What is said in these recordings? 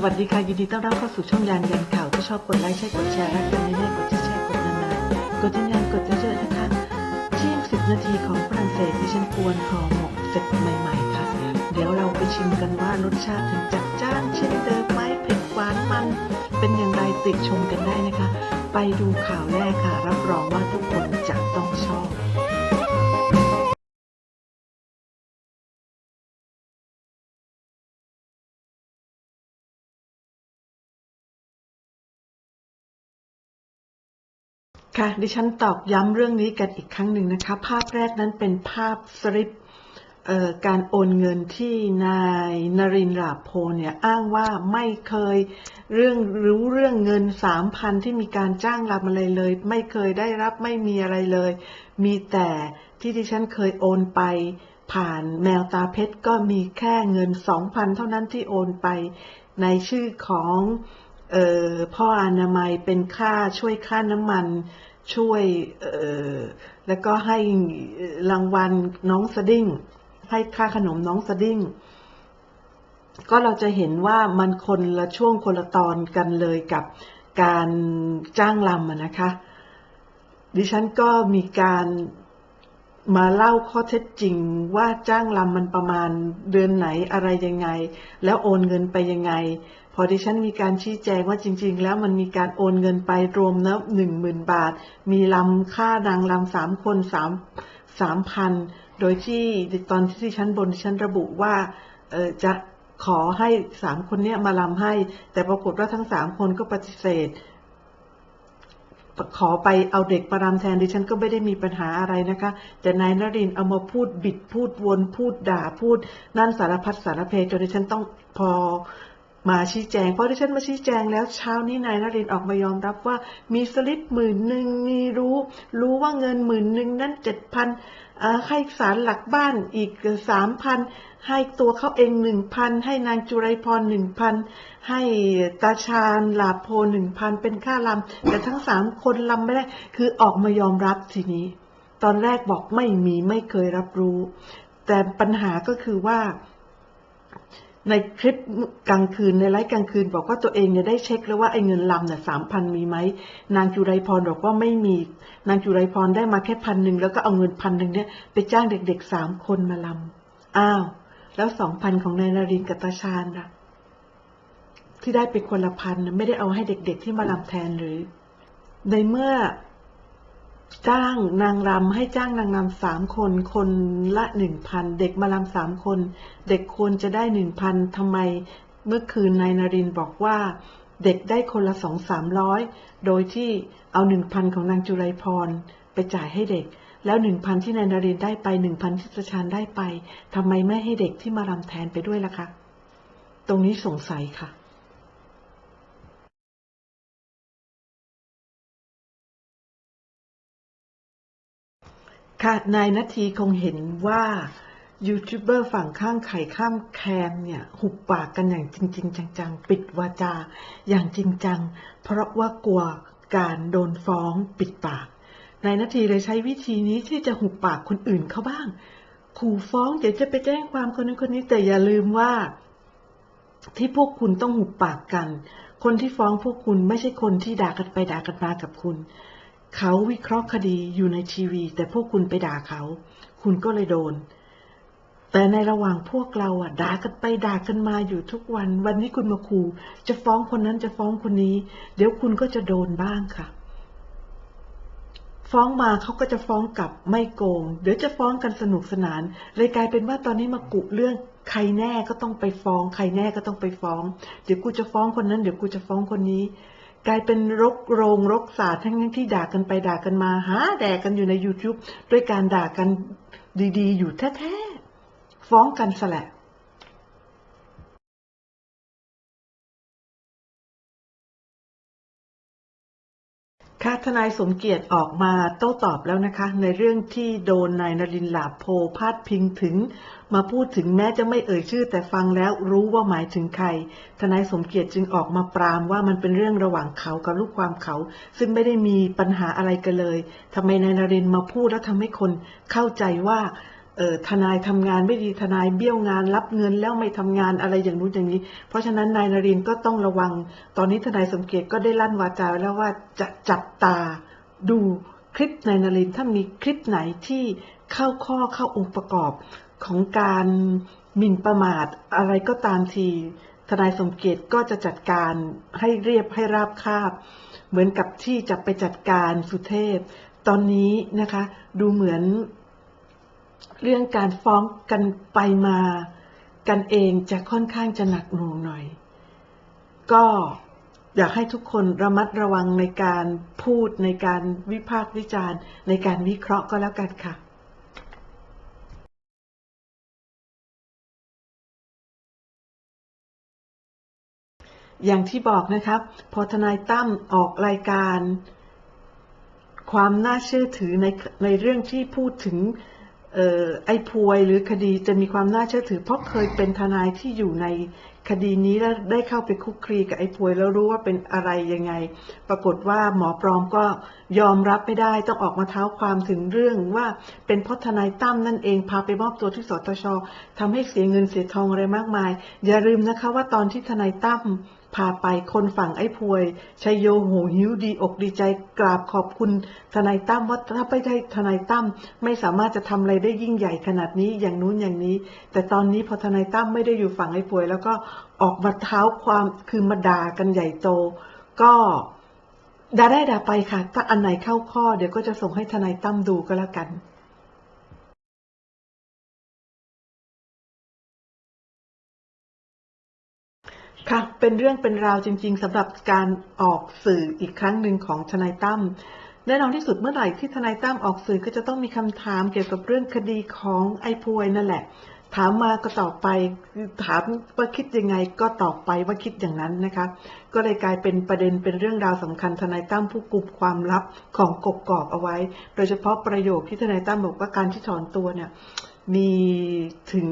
สวัสดีค่ะ ยินดีต้อนรับเข้าสู่ช่องยานยันข่าวถ้าชอบกดไลค์ใช่กดแชร์รักกันแน่ๆกดแชร์แชร์กดนานๆกดยันยันกดเยอะๆนะคะเที่ยงสิบนาทีของฝรั่งเศสที่ฉันกวนคอหมกเสร็จใหม่ๆค่ะ เดี๋ยวเราไปชิมกันว่ารสชาติถึงจัดจ้านเช่นเดิมไหมเผ็ดหวานมัน เป็นอย่างไรติดชมกันได้นะคะ ไปดูข่าวแรกค่ะ รับรองว่าทุกคนจะต้องชอบ ค่ะดิฉันตอกย้ำเรื่องนี้กันอีกครั้งหนึ่งนะคะ ภาพแรกนั้นเป็นภาพสลิปการโอนเงินที่นายนรินทร์หลาโพเนี่ยอ้างว่าไม่เคยเรื่องรู้เรื่องเงินสามพันที่มีการจ้างรำอะไรเลย ไม่เคยได้รับไม่มีอะไรเลย มีแต่ที่ดิฉันเคยโอนไป ผ่านแมวตาเพชรก็มีแค่เงินสองพันเท่านั้นที่โอนไป ในชื่อของออพ่ออนามัยเป็นค่าช่วยค่าน้ำมัน ช่วยแล้วก็ให้รางวัลน้องสดิ้ง ให้ค่าขนมน้องสดิ้ง ก็เราจะเห็นว่ามันคนละช่วงคนละตอนกันเลยกับการจ้างลำนะคะ ดิฉันก็มีการมาเล่าข้อเท็จจริงว่าจ้างลำมันประมาณเดือนไหนอะไรยังไง แล้วโอนเงินไปยังไง อดิฉันมีการชี้แจงว่าจริง ๆ แล้วมันมีการโอนเงินไปรวมนะหนึ่งหมื่นบาท มีลำค่านางลำสามคนสามสามพันโดยที่ตอนที่ดิฉันบนดิฉันระบุว่าเออจะขอให้สามคนเนี้ยมาลำให้ แต่ปรากฏว่าทั้งสามคนก็ปฏิเสธ ขอไปเอาเด็กมารำแทนดิฉันก็ไม่ได้มีปัญหาอะไรนะคะ แต่นายนรินทร์เอามาพูดบิดพูดวนพูดด่าพูดนั่นสารพัดสารเพจนดิฉันต้องพอ มาชี้แจง เพราะดิฉันมาชี้แจงแล้วเช้านี้นายนรินทร์ออกมายอมรับว่ามีสลิปหมื่นหนึ่งมีรู้ รู้ว่าเงินหมื่นหนึ่งนั้นเจ็ดพันให้สารหลักบ้านอีกสามพันให้ตัวเขาเองหนึ่งพันให้นางจุไรพรหนึ่งพันให้ตาชาญลาโพหนึ่งพันเป็นค่าลำแต่ทั้งสามคนลำไม่ได้คือออกมายอมรับทีนี้ ตอนแรกบอกไม่มีไม่เคยรับรู้ แต่ปัญหาก็คือว่า ในคลิปกลางคืนในไลฟ์กลางคืน บอกว่าตัวเองเนี่ยได้เช็คแล้วว่าไอ้เงินลำเนี่ยสามพันมีไหมนางจุไรพรบอกว่าไม่มี นางจุไรพรได้มาแค่พันหนึ่งแล้วก็เอาเงินพันหนึ่งเนี่ยไปจ้างเด็กๆสามคนมาลำอ้าว แล้วสองพันของนายนารินกับตาชาญล่ะที่ได้เป็นคนละพันน่ะไม่ได้เอาให้เด็กๆที่มาลำแทนหรือ ในเมื่อ จ้างนางรำให้จ้างนางรำสามคน คนละหนึ่งพันเด็กมาลำสามคน เด็กควรจะได้หนึ่งพันทำไมเมื่อคืนนายนารินบอกว่า เด็กได้คนละสองสามร้อยโดยที่เอาหนึ่งพันของนางจุไรพรไปจ่ายให้เด็ก แล้วหนึ่งพันที่นายนารินได้ไปหนึ่งพันที่ตาชานได้ไปทำไมไม่ให้เด็กที่มารำแทนไปด้วยล่ะคะ ตรงนี้สงสัยค่ะ ค่ะ นายนาทีคงเห็นว่ายูทูบเบอร์ฝั่งข้างไข่ข้ามแคมเนี่ย หุบปากกันอย่างจริง ๆ จัง ๆ ปิดวาจา อย่างจริงจัง เพราะว่ากลัวการโดนฟ้องปิดปาก นายนาทีเลยใช้วิธีนี้ที่จะหุบปากคนอื่นเขาบ้าง ขู่ฟ้องเดี๋ยวจะไปแจ้งความคนนั้นคนนี้แต่อย่าลืมว่า ที่พวกคุณต้องหุบปากกัน คนที่ฟ้องพวกคุณไม่ใช่คนที่ด่ากันไปด่ากันมากับคุณ เขาวิเคราะห์คดีอยู่ในทีวี แต่พวกคุณไปด่าเขา คุณก็เลยโดน แต่ในระหว่างพวกเราอะด่ากันไปด่ากันมาอยู่ทุกวัน วันนี้คุณมาขู่จะฟ้องคนนั้นจะฟ้องคนนี้ เดี๋ยวคุณก็จะโดนบ้างค่ะ ฟ้องมาเขาก็จะฟ้องกลับไม่โกง เดี๋ยวจะฟ้องกันสนุกสนาน เลยกลายเป็นว่าตอนนี้มากุเรื่องใครแน่ก็ต้องไปฟ้อง ใครแน่ก็ต้องไปฟ้อง เดี๋ยวกูจะฟ้องคนนั้น เดี๋ยวกูจะฟ้องคนนี้ กลายเป็นรกโรงรกศาสตร์ทั้งที่ด่ากันไปด่ากันมาหาแดกกันอยู่ใน YouTube ด้วยการด่ากันดีๆ อยู่แท้ๆฟ้องกันสแหละ ค่ะทนายสมเกียรติออกมาโต้ตอบแล้วนะคะ ในเรื่องที่โดนนายนรินทร์หลาโพพาดพิงถึง มาพูดถึงแม้จะไม่เอ่ยชื่อ แต่ฟังแล้วรู้ว่าหมายถึงใคร ทนายสมเกียรติจึงออกมาปรามว่ามันเป็นเรื่องระหว่างเขากับลูกความเขา ซึ่งไม่ได้มีปัญหาอะไรกันเลยทำไมนายนรินทร์มาพูดแล้วทำให้คนเข้าใจว่า เอ่อทนายทำงานไม่ดีทนายเบี้ยวงาน รับเงินแล้วไม่ทำงานอะไรอย่างนู้นอย่างนี้ เพราะฉะนั้นนายนรินก็ต้องระวัง ตอนนี้ทนายสมเกียรติก็ได้ลั่นวาจาแล้วว่าจะจับตาดูคลิปนายนรินถ้ามีคลิปไหนที่เข้าข้อเข้าองค์ประกอบของการหมิ่นประมาทอะไรก็ตามทีทนายสมเกียรติก็จะจัดการให้เรียบให้ราบคาบ เหมือนกับที่จะไปจัดการสุเทพ ตอนนี้นะคะ ดูเหมือน เรื่องการฟ้องกันไปมา กันเองจะค่อนข้างจะหนักหน่วงหน่อย ก็อยากให้ทุกคนระมัดระวังในการพูดในการวิพากษ์วิจารณ์ ในการวิเคราะห์ก็แล้วกันค่ะอย่างที่บอกนะครับ พอทนายตั้มออกรายการ ความน่าเชื่อถือในในเรื่องที่พูดถึง ไอ้พวยหรือคดีจะมีความน่าเชื่อถือ เพราะเคยเป็นทนายที่อยู่ในคดีนี้แล้วได้เข้าไปคุกคีกับไอ้พวยแล้วรู้ว่าเป็นอะไรยังไง ปรากฏว่าหมอปลอมก็ยอมรับไม่ได้ต้องออกมาเท้าความถึงเรื่องว่าเป็นเพราะทนายตั้มนั่นเองพาไปมอบตัวที่สตชทำให้เสียเงินเสียทองอะไรมากมาย อย่าลืมนะคะว่าตอนที่ทนายตั้มพาไปคนฝั่งไอ้พวยชัยโยโหหิวดีอกดีใจกราบขอบคุณทนายตั้มว่าถ้าไม่ได้ทนายตั้มไม่สามารถจะทำอะไรได้ยิ่งใหญ่ขนาดนี้อย่างนู้นอย่างนี้ แต่ตอนนี้พอทนายตั้มไม่ได้อยู่ฝั่งไอ้พวย แล้วก็ออกมาเท้าความคือมาด่ากันใหญ่โต ก็ด่าได้ด่าไปค่ะ ถ้าอันไหนเข้าข้อเดี๋ยวก็จะส่งให้ทนายตั้มดูก็แล้วกัน ค่ะ เป็นเรื่องเป็นราวจริง ๆสำหรับการออกสื่ออีกครั้งหนึ่งของทนายตั้มแน่นอนที่สุดเมื่อไหร่ที่ทนายตั้มออกสื่อก็จะต้องมีคำถามเกี่ยวกับเรื่องคดีของไอ้พวยนั่นแหละ ถามมาก็ตอบไป ถามว่าคิดยังไงก็ตอบไปว่าคิดอย่างนั้นนะคะ ก็เลยกลายเป็นประเด็นเป็นเรื่องราวสำคัญทนายตั้มผู้กุมความลับของกกอกเอาไว้ โดยเฉพาะประโยคที่ทนายตั้มบอกว่าการที่ถอนตัวเนี่ยมีถึง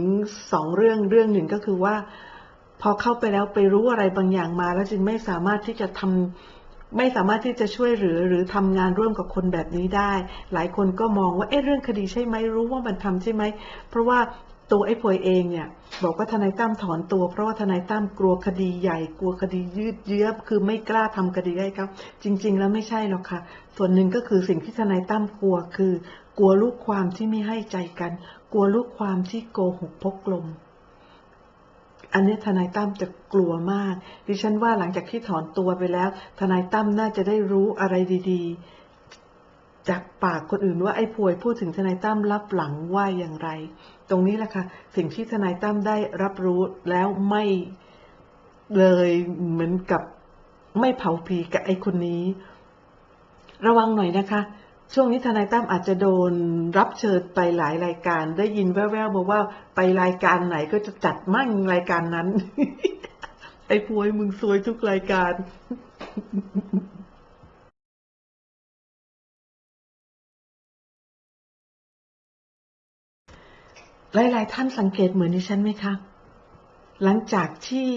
สองเรื่องเรื่องหนึ่งก็คือว่า พอเข้าไปแล้วไปรู้อะไรบางอย่างมา แล้วจึงไม่สามารถที่จะทำไม่สามารถที่จะช่วยหลือหรือทำงานร่วมกับคนแบบนี้ได้ หลายคนก็มองว่าเอ๊ะเรื่องคดีใช่ไหมรู้ว่ามันทำใช่ไหม เพราะว่าตัวไอ้พวยเองเนี่ยบอกว่าทนายตั้มถอนตัว เพราะว่าทนายตั้มกลัวคดีใหญ่ กลัวคดียืดเยื้อคือไม่กล้าทำคดีให้เขาจริง ๆ แล้วไม่ใช่หรอกค่ะ ส่วนหนึ่งก็คือสิ่งที่ทนายตั้มกลัวคือ กลัวลูกความที่ไม่ให้ใจกัน กลัวลูกความที่โกหกพกลม อันนี้ทนายตั้มจะกลัวมาก ดิฉันว่าหลังจากที่ถอนตัวไปแล้ว ทนายตั้มน่าจะได้รู้อะไรดีๆ จากปากคนอื่นว่าไอ้พวยพูดถึงทนายตั้มรับหลังว่าอย่างไร ตรงนี้แหละค่ะ สิ่งที่ทนายตั้มได้รับรู้แล้วไม่เลยเหมือนกับไม่เผาผีกับไอ้คนนี้ ระวังหน่อยนะคะ ช่วงนี้ทนายตั้มอาจจะโดนรับเชิญไปหลายรายการ ได้ยินแว่วๆมาว่าไปรายการไหนก็จะจัดมั่งรายการนั้น ไอ้พวยมึงซวยทุกรายการหลาย ๆ ท่านสังเกตเหมือนดิฉันไหมคะ หลังจากที่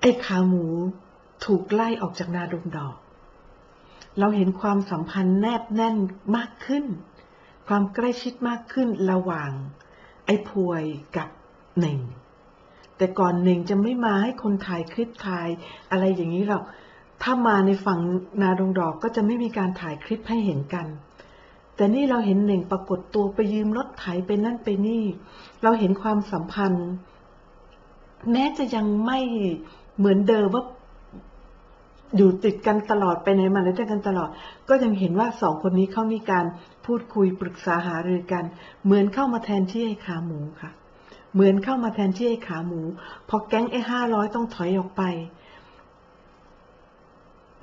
ไอ้ขาหมูถูกไล่ออกจากนาดงดอก เราเห็นความสัมพันธ์แนบแน่นมากขึ้น ความใกล้ชิดมากขึ้นระหว่าง ไอ้พวยกับเน่ง แต่ก่อนเน่งจะไม่มาให้คนถ่ายคลิปถ่ายอะไรอย่างนี้หรอก ถ้ามาในฝั่งนาดงดอกก็จะไม่มีการถ่ายคลิปให้เห็นกัน แต่นี่เราเห็นเน่งปรากฏตัวไปยืมรถไถไปนั่นไปนี่ เราเห็นความสัมพันธ์ แม้จะยังไม่เหมือนเดิมว่า อยู่ติดกันตลอดไปไหนมาไหนด้วยกันตลอด ก็ยังเห็นว่าสองคนนี้เขามีการพูดคุยปรึกษาหารือกัน เหมือนเข้ามาแทนที่ไอ้ขาหมูค่ะ เหมือนเข้ามาแทนที่ไอ้ขาหมู พอแก๊งไอ้ห้าร้อยต้องถอยออกไป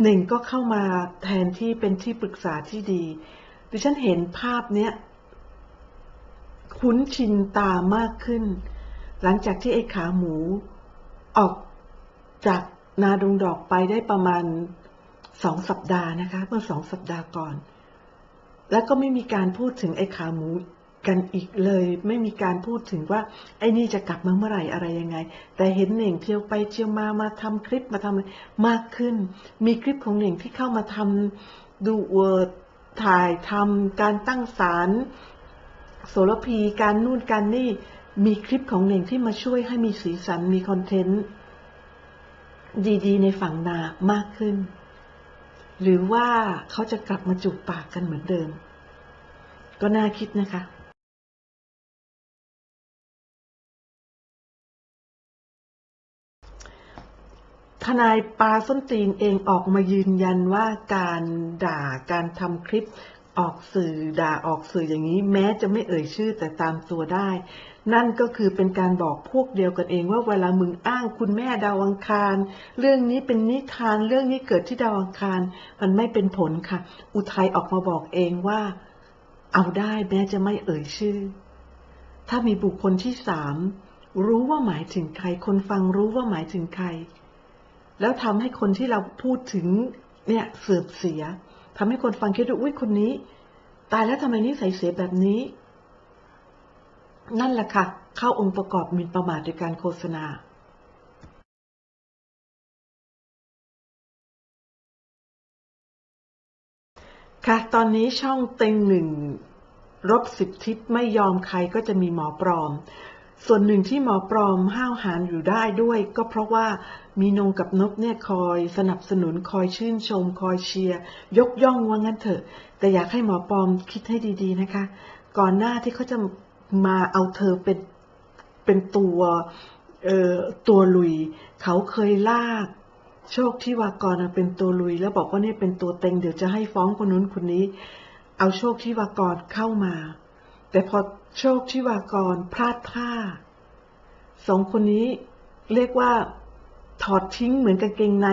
หนึ่งก็เข้ามาแทนที่เป็นที่ปรึกษาที่ดี ดิฉันเห็นภาพเนี้ยคุ้นชินตามากขึ้น หลังจากที่ไอ้ขาหมู ออกจาก นาดงดอกไปได้ประมาณสองสัปดาห์นะคะ เมื่อสองสัปดาห์ก่อน แล้วก็ไม่มีการพูดถึงไอ้ขาหมูกันอีกเลย ไม่มีการพูดถึงว่า ไอ้นี่จะกลับมาเมื่อไหร่อะไรยังไง แต่เห็นเหน่งเที่ยวไปเที่ยวมามาทำคลิปมาทำมากขึ้น มีคลิปของเหน่งที่เข้ามาทำดูเวิร์ดถ่ายทำการตั้งศาลโสระพีการนู่นการนี่มีคลิปของเหน่งที่มาช่วยให้มีสีสันมีคอนเทนต์ ดีๆ ในฝั่งนามากขึ้น หรือว่าเขาจะกลับมาจูบปากกันเหมือนเดิม ก็น่าคิดนะคะทนายปาส้นตีนเองออกมายืนยันว่าการด่าการทำคลิปออกสื่อด่าออกสื่ออย่างนี้ แม้จะไม่เอ่ยชื่อแต่ตามตัวได้ นั่นก็คือเป็นการบอกพวกเดียวกันเองว่าเวลามึงอ้างคุณแม่ดาวอังคาร เรื่องนี้เป็นนิทานเรื่องนี้เกิดที่ดาวอังคาร มันไม่เป็นผลค่ะ อุทัยออกมาบอกเองว่า เอาได้แม้จะไม่เอ่ยชื่อ ถ้ามีบุคคลที่สามรู้ว่าหมายถึงใคร คนฟังรู้ว่าหมายถึงใคร แล้วทำให้คนที่เราพูดถึงเนี่ยเสื่อมเสียทำให้คนฟังคิดว่าอุ้ยคนนี้ ตายแล้วทำไมนิสัยเสียแบบนี้ นั่นแหละค่ะ เข้าองค์ประกอบหมินประมาทโดยการโฆษณาค่ะ ตอนนี้ช่องเต็งหนึ่งรบสิบทิศไม่ยอมใครก็จะมีหมอปลอม ส่วนหนึ่งที่หมอปลอมห้าวหาญอยู่ได้ด้วย ก็เพราะว่ามีนงกับนกเนี่ยคอยสนับสนุนคอยชื่นชม คอยเชียร์ยกย่องว่างั้นเถอะ แต่อยากให้หมอปลอมคิดให้ดีๆนะคะ ก่อนหน้าที่เขาจะ มาเอาเธอเป็นเป็นตัวเอ่อตัวลุย เขาเคยลากโชคที่วากรเป็นตัวลุย แล้วบอกว่าเนี่ยเป็นตัวเต็งเดี๋ยวจะให้ฟ้องคนนู้นคนนี้ เอาโชคที่วากรเข้ามา แต่พอโชคที่วากรพลาดท่าสองคนนี้เรียกว่าถอดทิ้งเหมือนกางเกงใน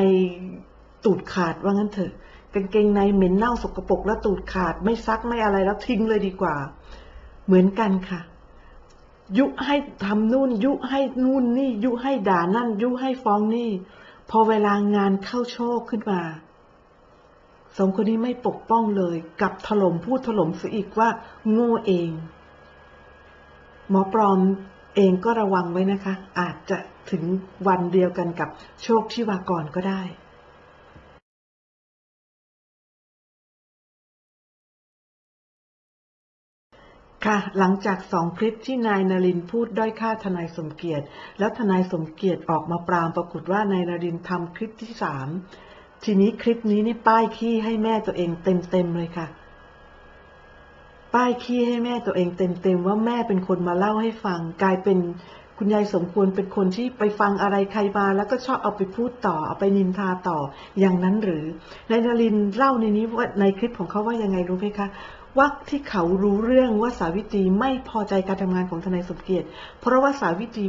ตูดขาดว่างั้นเถอะกางเกงในเหม็นเน่าสกปรกแล้วตูดขาด ไม่ซักไม่อะไรแล้วทิ้งเลยดีกว่า เหมือนกันค่ะ ยุให้ทำนู่น ยุให้นู่นนี่ ยุให้ด่านั่น ยุให้ฟ้องนี่ พอเวลางานเข้าโชคขึ้นมาสองคนนี้ไม่ปกป้องเลยกลับถล่มพูดถล่มซะอีกว่า โง่เอง หมอปลอมเองก็ระวังไว้นะคะ อาจจะถึงวันเดียวกันกับโชคที่วากรก็ได้ ค่ะ หลังจากสองคลิปที่นายนารินพูดด้อยค่าทนายสมเกียรติ แล้วทนายสมเกียรติออกมาปรามปรากฏว่านายนารินทำคลิปที่สามทีนี้คลิปนี้นี่ป้ายขี้ให้แม่ตัวเองเต็มๆเลยค่ะ ป้ายขี้ให้แม่ตัวเองเต็มๆว่าแม่เป็นคนมาเล่าให้ฟัง กลายเป็นคุณยายสมควรเป็นคนที่ไปฟังอะไรใครมาแล้วก็ชอบเอาไปพูดต่อ เอาไปนินทาต่ออย่างนั้นหรือ นายนารินเล่าในนี้ว่าในคลิปของเขาว่ายังไงรู้ไหมคะ ว่าที่เขารู้เรื่องว่าสาวิตรีไม่พอใจการทำงานของทนายสมเกียรติ เพราะว่าสาวิตรี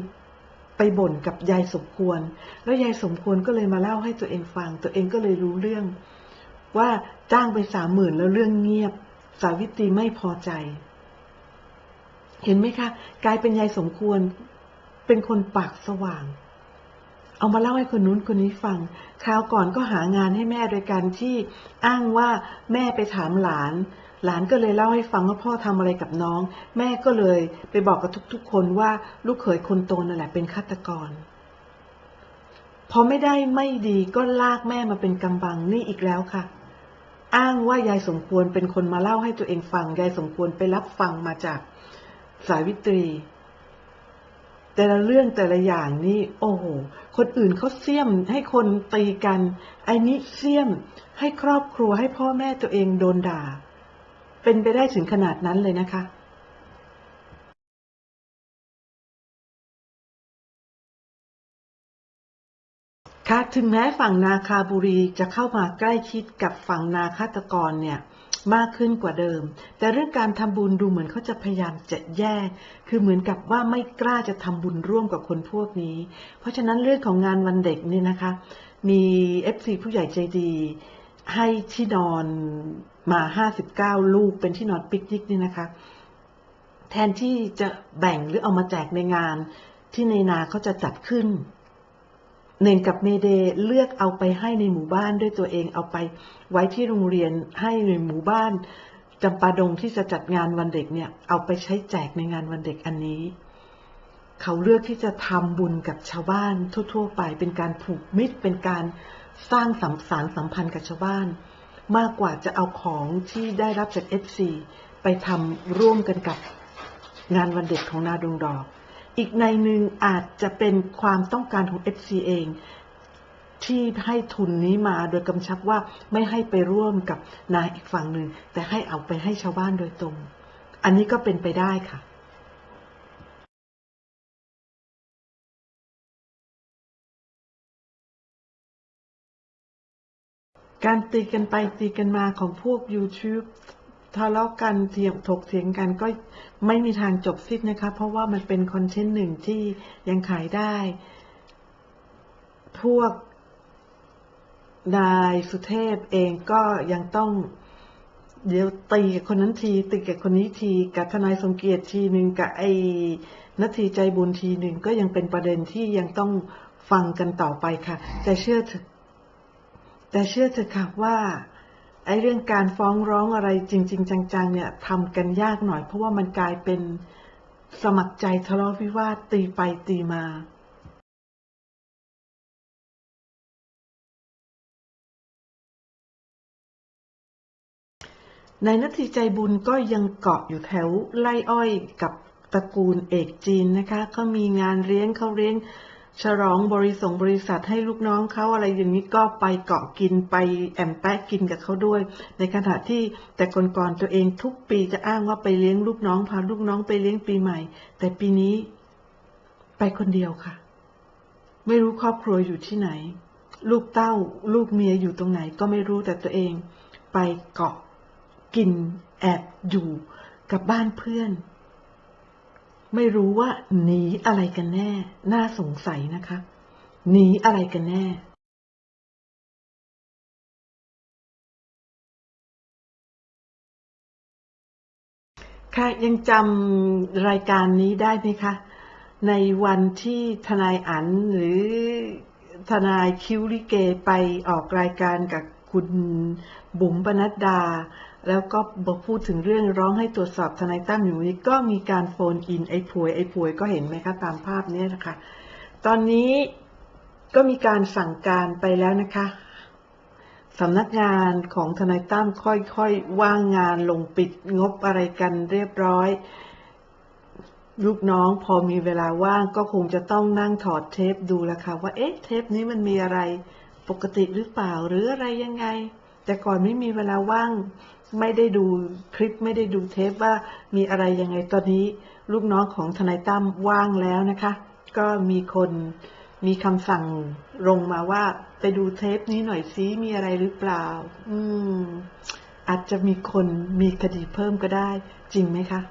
ไปบ่นกับยายสมควร แล้วยายสมควรก็เลยมาเล่าให้ตัวเองฟัง ตัวเองก็เลยรู้เรื่อง ว่าจ้างไปสามหมื่นแล้วเรื่องเงียบ สาวิตรีไม่พอใจ เห็นไหมคะ กลายเป็นยายสมควร เป็นคนปากสว่าง เอามาเล่าให้คนนู้นคนนี้ฟัง คราวก่อนก็หางานให้แม่โดยการที่อ้างว่าแม่ไปถามหลาน หลานก็เลยเล่าให้ฟังว่าพ่อทำอะไรกับน้อง แม่ก็เลยไปบอกกับทุกๆ คนว่าลูกเขยคนโตนั่นแหละเป็นฆาตกร พอไม่ได้ไม่ดีก็ลากแม่มาเป็นกำบังนี่อีกแล้วค่ะ อ้างว่ายายสมควรเป็นคนมาเล่าให้ตัวเองฟัง ยายสมควรไปรับฟังมาจากสาวิตรี แต่ละเรื่องแต่ละอย่างนี่โอ้โห คนอื่นเขาเสี่ยมให้คนตีกันไอ้นี้เสี่ยมให้ครอบครัวให้พ่อแม่ตัวเองโดนด่า เป็นไปได้ถึงขนาดนั้นเลยนะคะค่ะถึงแม้ฝั่งนาคาบุรีจะเข้ามาใกล้ชิดกับฝั่งนาฆาตกรเนี่ยมากขึ้นกว่าเดิม แต่เรื่องการทำบุญดูเหมือนเขาจะพยายามจะแยก คือเหมือนกับว่าไม่กล้าจะทำบุญร่วมกับคนพวกนี้ เพราะฉะนั้นเรื่องของงานวันเด็กนี่นะคะ มีเอฟซีผู้ใหญ่ใจดี ให้ที่นอนมา59ลูกเป็นที่นอนปิกนิกนี่นะคะ แทนที่จะแบ่งหรือเอามาแจกในงานที่ในนาเขาจะจัดขึ้น เน่งกับเมเดเลือกเอาไปให้ในหมู่บ้านด้วยตัวเองเอาไปไว้ที่โรงเรียนให้ในหมู่บ้านจำปาดงที่จะจัดงานวันเด็กเนี่ย เอาไปใช้แจกในงานวันเด็กอันนี้ เขาเลือกที่จะทำบุญกับชาวบ้านทั่ว ๆ ไปเป็นการผูกมิตรเป็นการ สร้างสัมสารสัมพันธ์กับชาวบ้าน มากกว่าจะเอาของที่ได้รับจาก FC ไปทำร่วมกันกับงานวันเด็กของนาดวงดอก อีกในหนึ่งอาจจะเป็นความต้องการของ FC เอง ที่ให้ทุนนี้มาโดยกำชับว่าไม่ให้ไปร่วมกับนายอีกฝั่งหนึ่ง แต่ให้เอาไปให้ชาวบ้านโดยตรง อันนี้ก็เป็นไปได้ค่ะ การตีกันไปตีกันมาของพวก YouTube ทะเลาะกันเถียงถกเถียงกันก็ไม่มีทางจบสิ้นนะคะ เพราะว่ามันเป็นคอนเทนต์หนึ่งที่ยังขายได้ พวกนายสุเทพเองก็ยังต้อง เดี๋ยวตีกับคนนั้นทีตีกับคนนี้ทีกับทนายสมเกียรติทีหนึ่งกับไอ้นาทีใจบุญทีหนึ่งก็ยังเป็นประเด็นที่ยังต้องฟังกันต่อไปค่ะ แต่เชื่อ แต่เชื่อเถอะค่ะว่าไอ้เรื่องการฟ้องร้องอะไรจริง ๆ จังๆ เนี่ยทำกันยากหน่อย เพราะว่ามันกลายเป็นสมัครใจทะเลาะวิวาทตีไปตีมา ในนาทีใจบุญก็ยังเกาะอยู่แถวไล่อ้อยกับตระกูลเอกจีนนะคะเขามีงานเลี้ยงเขาเลี้ยง ฉลองบริส่งบริษัทให้ลูกน้องเขาอะไรอย่างนี้ก็ไปเกาะกินไปแอมแปะกินกับเขาด้วย ในขณะที่แต่ก่อนๆตัวเองทุกปีจะอ้างว่าไปเลี้ยงลูกน้องพาลูกน้องไปเลี้ยงปีใหม่ แต่ปีนี้ไปคนเดียวค่ะ ไม่รู้ครอบครัวอยู่ที่ไหน ลูกเต้าลูกเมียอยู่ตรงไหนก็ไม่รู้แต่ตัวเองไปเกาะกินแอบอยู่กับบ้านเพื่อน ไม่รู้ว่าหนีอะไรกันแน่ น่าสงสัยนะคะ หนีอะไรกันแน่ ค่ะ ยังจำรายการนี้ได้ไหมคะ ในวันที่ทนายอันหรือทนายคิวลิเกไปออกรายการกับคุณบุ๋มปนัดดา แล้วก็บอกพูดถึงเรื่องร้องให้ตรวจสอบทนายตั้มอยู่นี้ก็มีการโฟนอินไอ้ผวยไอ้ผวยก็เห็นไหมคะตามภาพนี้นะคะ ตอนนี้ก็มีการสั่งการไปแล้วนะคะสำนักงานของทนายตั้มค่อยๆ ว่างงานลงปิดงบอะไรกันเรียบร้อย ลูกน้องพอมีเวลาว่างก็คงจะต้องนั่งถอดเทปดูแล้วค่ะว่าเอ๊ะเทปนี้มันมีอะไรปกติหรือเปล่าหรืออะไรยังไง แต่ก่อนไม่มีเวลาว่าง ไม่ได้ดูคลิปไม่ได้ดูเทปว่ามีอะไรยังไงตอนนี้ ลูกน้องของทนายตั้มว่างแล้วนะคะ ก็มีคนมีคำสั่งลงมาว่าไปดูเทปนี้หน่อยซิมีอะไรหรือเปล่า อืม อาจจะมีคนมีคดีเพิ่มก็ได้ จริงไหมคะ